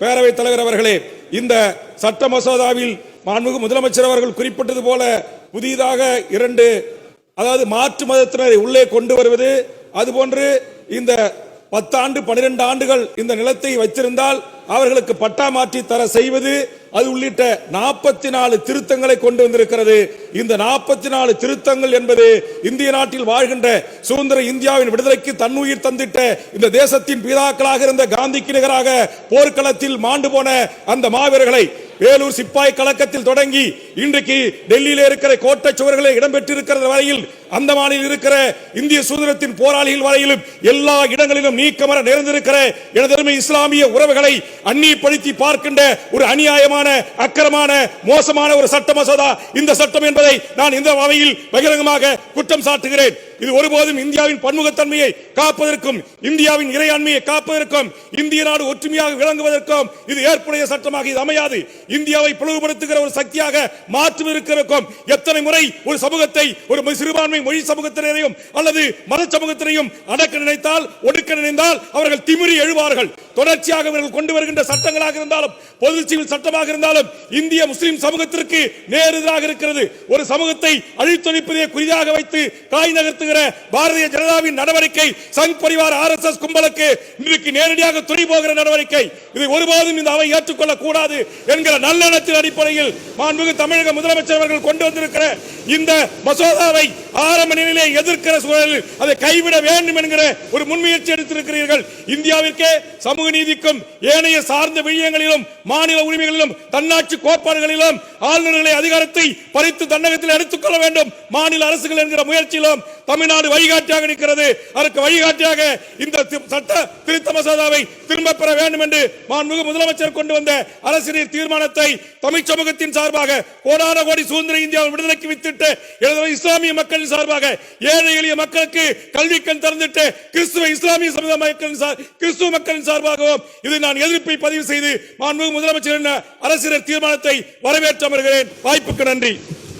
பேரவைத் தலைவர் அவர்களே இந்த சட்ட மசோதாவில் மாண்புமிகு முதலமைச்சர் அவர்கள் குறிப்பிட்டது போல புதிதாக இரண்டு அதாவது மாற்று மதத்தினரை உள்ளே கொண்டு வருவது அதுபோன்று இந்த பத்தாண்டு பனிரெண்டு ஆண்டுகள் இந்த நிலத்தை வைத்திருந்தால் அவர்களுக்கு பட்டா மாற்றி தர செய்வது அது உள்ளிட்ட நாற்பத்தி நாலு திருத்தங்களை கொண்டு வந்திருக்கிறது. இந்த நாற்பத்தி நாலு திருத்தங்கள் என்பது இந்திய நாட்டில் வாழ்கின்ற சுதந்திர இந்தியாவின் விடுதலைக்கு தன்னுயிர் தந்திட்ட இந்த தேசத்தின் பிதாக்களாக இருந்த காந்திக்கு நிகராக போர்க்களத்தில் மாண்டு போன அந்த மாவீரர்களை வேலூர் சிப்பாய் கழகத்தில் தொடங்கி இன்றைக்கு டெல்லியில இருக்கிற கோட்டை சுவர்களை இடம்பெற்றிருக்கிறது வரையில் அந்தமானில் இருக்கிற இந்திய சுதந்திரத்தின் போராளிகள் வரையிலும் எல்லா இடங்களிலும் நீக்கமர நிறைந்திருக்கிற எனதருமை இஸ்லாமிய உறவுகளை அந்நியப்படுத்தி பார்க்கின்ற ஒரு அநியாயமான அக்கிரமான மோசமான ஒரு சட்ட மசோதா. இந்த சட்டம் என்பதை நான் இந்த வகையில் பகிரங்கமாக குற்றம் சாட்டுகிறேன். இது ஒருபோதும் இந்தியாவின் பன்முகத்தன்மையை காப்பதற்கும் இந்தியாவின் இறையாண்மையை காப்பதற்கும் இந்திய நாடு ஒற்றுமையாக விளங்குவதற்கும் இது ஏற்புடைய சட்டமாக இது அமையாது. இந்தியாவை பிளவுபடுத்துகிற ஒரு சக்தியாக மாற்றும் இருக்கிறோம் எத்தனை முறை ஒரு சமூகத்தை ஒரு சிறுபான்மை மொழி சமூகத்தினரையும் அல்லது மத சமூகத்தினையும் அடக்க நினைத்தால் ஒடுக்க நினைந்தால் அவர்கள் திமிரி எழுவார்கள். தொடர்ச்சியாக இவர்கள் கொண்டு வருகின்ற சட்டங்களாக இருந்தாலும் பொது சிவில் சட்டமாக இருந்தாலும் இந்திய முஸ்லிம் சமூகத்திற்கு நேரெதிராக இருக்கிறது. ஒரு சமூகத்தை அழித்தொழிப்பதே குறியாக வைத்து காய் நகர்த்துகிற பாரதிய ஜனதாவின் நடவடிக்கை Sangh Parivar R S S கும்பலுக்கு இன்றைக்கு நேரடியாக துணை போகிற நடவடிக்கை. இதை ஒருபோதும் இந்த அவை ஏற்றுக்கொள்ளக் கூடாது என்கிற நல்லெண்ணத்தின் அடிப்படையில் மாண்புமிகு தமிழக முதலமைச்சர் அவர்கள் கொண்டு வந்திருக்கிற இந்த மசோதாவை ஆரம்ப நிலையிலே எதிர்க்கிற சூழலில் அதை கைவிட வேண்டும் என்கிற ஒரு முன்முயற்சி எடுத்திருக்கிறீர்கள். இந்தியாவிற்கே சமூக நீதிக்கும் ஏனைய சார்ந்த விடயங்களிலும் மாநில உரிமைகளிலும் தன்னாட்சி கோட்பாடுகளிலும் ஆளுநர்களை அதிகாரத்தை பறித்து தன்னகத்தில் எடுத்துக்கொள்ள வேண்டும். மாநில அரசுகள் என்கிற முயற்சியிலும் தமிழ்நாடு வழிகாட்டியாக நிற்கிறது. அதற்கு வழிகாட்டியாக இந்த சட்ட திருத்த மசோதாவை திரும்ப பெற வேண்டும் என்று மாண்புமிகு முதலமைச்சர் கொண்டு வந்த அரசின் தீர்மானத்தை தமிழ் சமூகத்தின் சார்பாக கோடான கோடி சுதந்திர இந்தியாவை விடுதலைக்கு வித்திட்டு எனது இஸ்லாமிய மக்களின் சார்பாக ஏழை எளிய மக்களுக்கு கல்வி கண் திறந்துட்டு கிறிஸ்துவ இஸ்லாமிய சமுதாய மக்களின் சார் கிறிஸ்துவ மக்களின் சார்பாகவும் இதை நான் எதிர்ப்பை பதிவு செய்து மாண்பு முதலமைச்சர் என்ற அரசியல் தீர்மானத்தை வரவேற்று அமர்கிறேன் வாய்ப்புக்கு நன்றி.